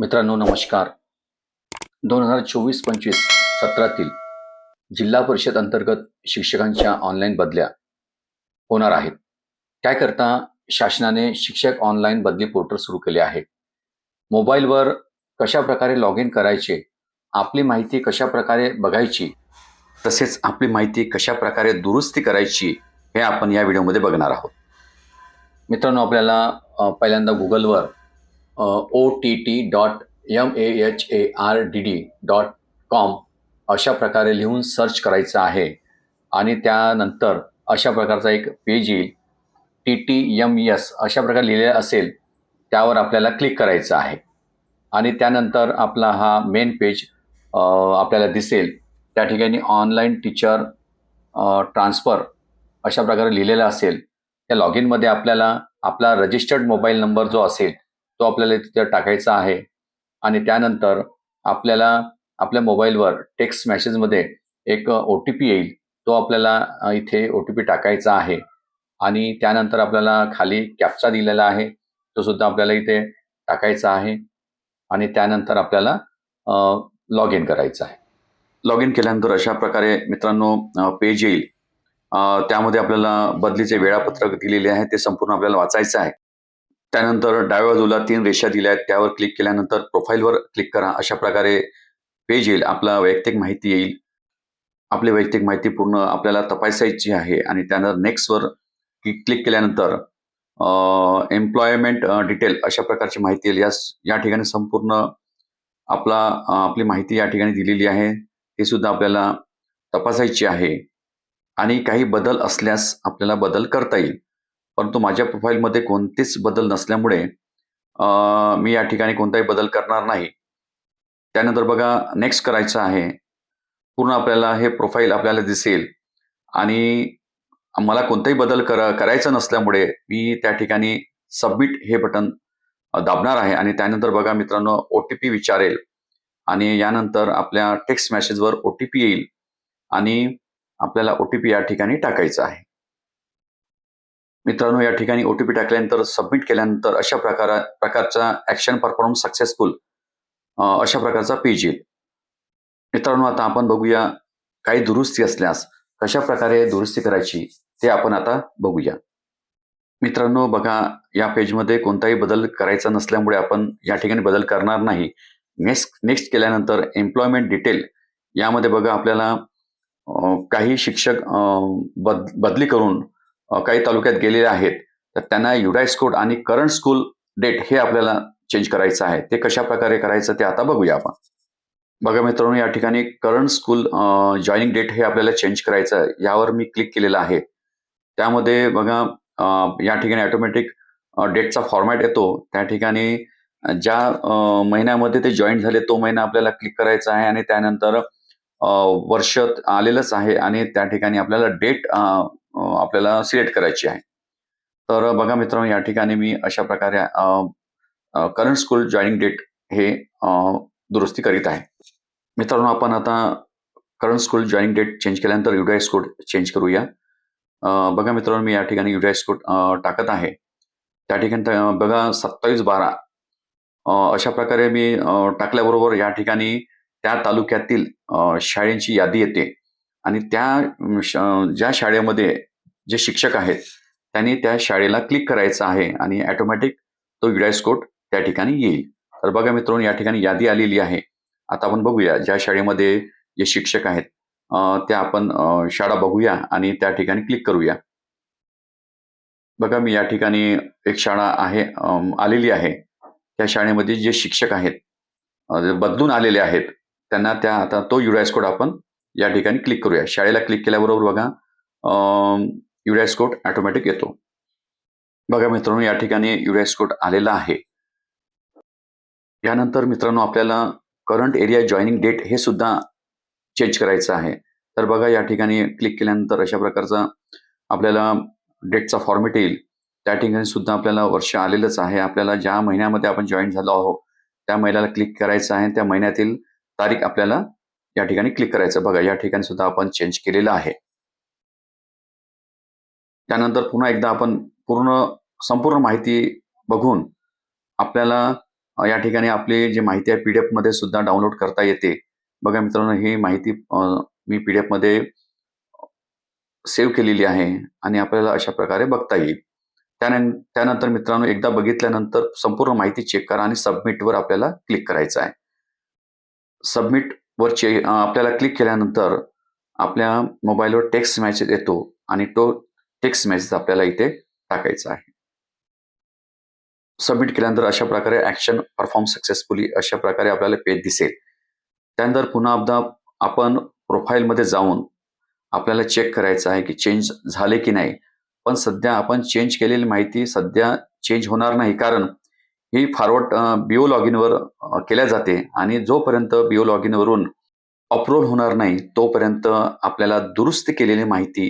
मित्रांनो नमस्कार. दोन हजार चोवीस पंचवीस सत्रातील जिल्हा परिषद अंतर्गत शिक्षकांच्या ऑनलाईन बदल्या होणार आहेत. त्याकरता शासनाने शिक्षक ऑनलाईन बदली पोर्टल सुरू केले आहे? मोबाईलवर कशा प्रकारे लॉग इन करायचे? आपली माहिती कशा प्रकारे बघायची? तसेच आपली माहिती कशा प्रकारे दुरुस्ती करायची हे आपण या व्हिडिओमध्ये बघणार आहोत. मित्रांनो आपल्याला पहिल्यांदा गुगलवर O T T dot M A H A R D D dot com अशा प्रकारे लिहून सर्च करायचं आहे. आणि त्यानंतर अशा प्रकारचा एक पेज येईल. टी टी एम एस अशा प्रकारे लिहिलेलं असेल त्यावर आपल्याला क्लिक करायचं आहे. आणि त्यानंतर आपला हा मेन पेज आपल्याला दिसेल. त्या ठिकाणी ऑनलाईन टीचर ट्रान्सफर अशा प्रकारे लिहिलेलं असेल. त्या लॉग इनमध्ये आपल्याला आपला रजिस्टर्ड मोबाईल नंबर जो असेल तो आपल्याला तिथे टाकायचा आहे. आणि त्यानंतर आपल्याला आपल्या मोबाईलवर टेक्स्ट मॅसेजमध्ये एक ओ टी पी येईल. तो आपल्याला इथे ओ टी पी टाकायचा आहे. आणि त्यानंतर आपल्याला खाली कॅप्चा दिलेला आहे. तो सुद्धा आपल्याला इथे टाकायचा आहे. आणि त्यानंतर आपल्याला लॉग इन करायचं आहे. लॉग इन केल्यानंतर अशा प्रकारे मित्रांनो पेज येईल. त्यामध्ये आपल्याला बदलीचे वेळापत्रक दिलेले आहे. ते संपूर्ण आपल्याला वाचायचं आहे. त्यानंतर डाव्या बाजूला तीन रेषा दिल्या आहेत. त्यावर क्लिक केल्यानंतर प्रोफाईलवर क्लिक करा. अशा प्रकारे पेज येईल. आपला वैयक्तिक माहिती येईल. आपली वैयक्तिक माहिती पूर्ण आपल्याला तपासायची आहे आणि त्यानंतर नेक्स्टवर क्लिक केल्यानंतर एम्प्लॉयमेंट डिटेल अशा प्रकारची माहिती येईल. या या ठिकाणी संपूर्ण आपला आपली माहिती या ठिकाणी दिलेली आहे. ती सुद्धा आपल्याला तपासायची आहे. आणि काही बदल असल्यास आपल्याला बदल करता येईल. परंतु माझ्या प्रोफाईलमध्ये कोणतेच बदल नसल्यामुळे मी या ठिकाणी कोणताही बदल करणार नाही. त्यानंतर बघा नेक्स्ट करायचं आहे. पूर्ण आपल्याला हे प्रोफाईल आपल्याला दिसेल. आणि मला कोणताही बदल कर करायचा नसल्यामुळे मी त्या ठिकाणी सबमिट हे बटन दाबणार आहे. आणि त्यानंतर बघा मित्रांनो ओ टी पी विचारेल. आणि यानंतर आपल्या टेक्स्ट मेसेजवर ओ टी पी येईल. आणि आपल्याला ओ टी पी या ठिकाणी टाकायचा आहे. मित्रांनो या ठिकाणी ओ टी पी टाकल्यानंतर सबमिट केल्यानंतर अशा प्रकारा प्रकारचा ऍक्शन परफॉर्म सक्सेसफुल अशा प्रकारचा पेज येईल. मित्रांनो आता आपण बघूया काही दुरुस्ती असल्यास कशा प्रकारे दुरुस्ती करायची ते आपण आता बघूया. मित्रांनो बघा या पेजमध्ये कोणताही बदल करायचा नसल्यामुळे आपण या ठिकाणी बदल करणार नाही. नेक्स्ट नेक्स्ट केल्यानंतर एम्प्लॉयमेंट डिटेल यामध्ये बघा आपल्याला काही शिक्षक अं, बद बदली करून काही तालुक्यात गेलेले आहेत. तर त्यांना युडाईस कोड आणि करंट स्कूल डेट हे आपल्याला चेंज करायचं आहे. ते कशा प्रकारे करायचं ते आता बघूया आपण. बघा मित्रांनो या ठिकाणी करंट स्कूल जॉईनिंग डेट हे आपल्याला चेंज करायचं आहे. यावर मी क्लिक केलेलं आहे. त्यामध्ये बघा या ठिकाणी ऑटोमॅटिक डेटचा फॉर्मॅट येतो. त्या ठिकाणी ज्या महिन्यामध्ये ते जॉईन झाले तो महिना आपल्याला क्लिक करायचा आहे आणि त्यानंतर वर्ष आलेलंच आहे आणि त्या ठिकाणी आपल्याला डेट आपल्याला सिलेक्ट करायची आहे. तर बघा मित्रांनो या ठिकाणी मी अशा प्रकारे करंट स्कूल जॉईनिंग डेट हे दुरुस्ती करीत आहे. मित्रांनो आपण आता current school joining date change केल्यानंतर युडायस कोड चेंज करूया. बघा मित्रांनो मी या ठिकाणी युडायस कोड टाकत आहे. त्या ठिकाणी बघा सत्तावीस बारा. अशा प्रकारे मी टाकल्याबरोबर या ठिकाणी त्या तालुक्यातील शाळेंची यादी येते. आणि त्या श- ज्या शाळेमध्ये जे शिक्षक आहेत त्यांनी त्या शाळेला क्लिक करायचं आहे आणि ऑटोमॅटिक तो युडायस कोड त्या ठिकाणी येईल. तर बघा मित्रांनो या ठिकाणी यादी आलेली आहे. आता आपण बघूया ज्या शाळेमध्ये जे शिक्षक आहेत त्या आपण शाळा बघूया आणि त्या ठिकाणी क्लिक करूया. बघा मी या ठिकाणी एक शाळा आहे आलेली आहे. त्या शाळेमध्ये जे शिक्षक आहेत बदलून आलेले आहेत त्यांना त्या आता तो युडायस कोड आपण या ठिकाणी क्लिक करूया. शाळेला क्लिक केल्याबरोबर बघा युडायस कोड ऑटोमॅटिक येतो. बघा मित्रांनो या ठिकाणी युडायस कोड आलेला आहे. यानंतर मित्रांनो आपल्याला करंट एरिया जॉईनिंग डेट हे सुद्धा चेंज करायचं आहे. तर बघा या ठिकाणी क्लिक केल्यानंतर अशा प्रकारचा आपल्याला डेटचा फॉर्मेट येईल. त्या ठिकाणी सुद्धा आपल्याला वर्ष आलेलंच आहे. आपल्याला ज्या महिन्यामध्ये आपण जॉईन झालो आहोत त्या महिन्याला क्लिक करायचं आहे. त्या महिन्यातील तारीख आपल्याला या ठिकाणी क्लिक करायचं बघा या ठिकाणी सुद्धा आपण चेंज केलेलं आहे. त्यानंतर पुन्हा एकदा आपण पूर्ण संपूर्ण माहिती बघून आपल्याला या ठिकाणी आपली जी माहिती आहे पी मध्ये सुद्धा डाउनलोड करता येते. बघा मित्रांनो ही माहिती मी पी मध्ये सेव्ह केलेली आहे आणि आपल्याला अशा प्रकारे बघता येईल. त्यानं त्यानंतर मित्रांनो एकदा बघितल्यानंतर संपूर्ण माहिती चेक करा आणि सबमिटवर आपल्याला क्लिक करायचं आहे. सबमिटवर चे आपल्याला क्लिक केल्यानंतर आपल्या मोबाईलवर टेक्स्ट मेसेज येतो आणि तो टेक्स्ट मेसेज आपल्याला इथे टाकायचा आहे. सबमिट केल्यानंतर अशा प्रकारे ऍक्शन परफॉर्म सक्सेसफुली अशा प्रकारे आपल्याला पेज दिसेल. त्यानंतर पुन्हा एकदा आपण प्रोफाईलमध्ये जाऊन आपल्याला चेक करायचं आहे की चेंज झाले की नाही. पण सध्या आपण चेंज केलेली माहिती सध्या चेंज होणार नाही कारण ही फॉरवर्ड बिओ लॉग इनवर केल्या जाते आणि जोपर्यंत बिओ लॉग इनवरून अप्रूव्हल होणार नाही तोपर्यंत आपल्याला दुरुस्त केलेली माहिती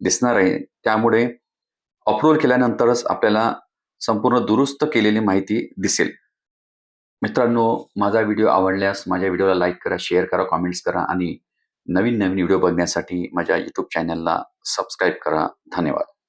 दिसणार आहे. त्यामुळे अप्रूव्हल केल्यानंतरच आपल्याला संपूर्ण दुरुस्त केलेली माहिती दिसेल. मित्रांनो माझा व्हिडिओ आवडल्यास माझ्या व्हिडिओला लाईक करा शेअर करा कॉमेंट्स करा आणि नवीन नवीन व्हिडिओ बघण्यासाठी माझ्या यूट्यूब चॅनलला सबस्क्राईब करा. धन्यवाद.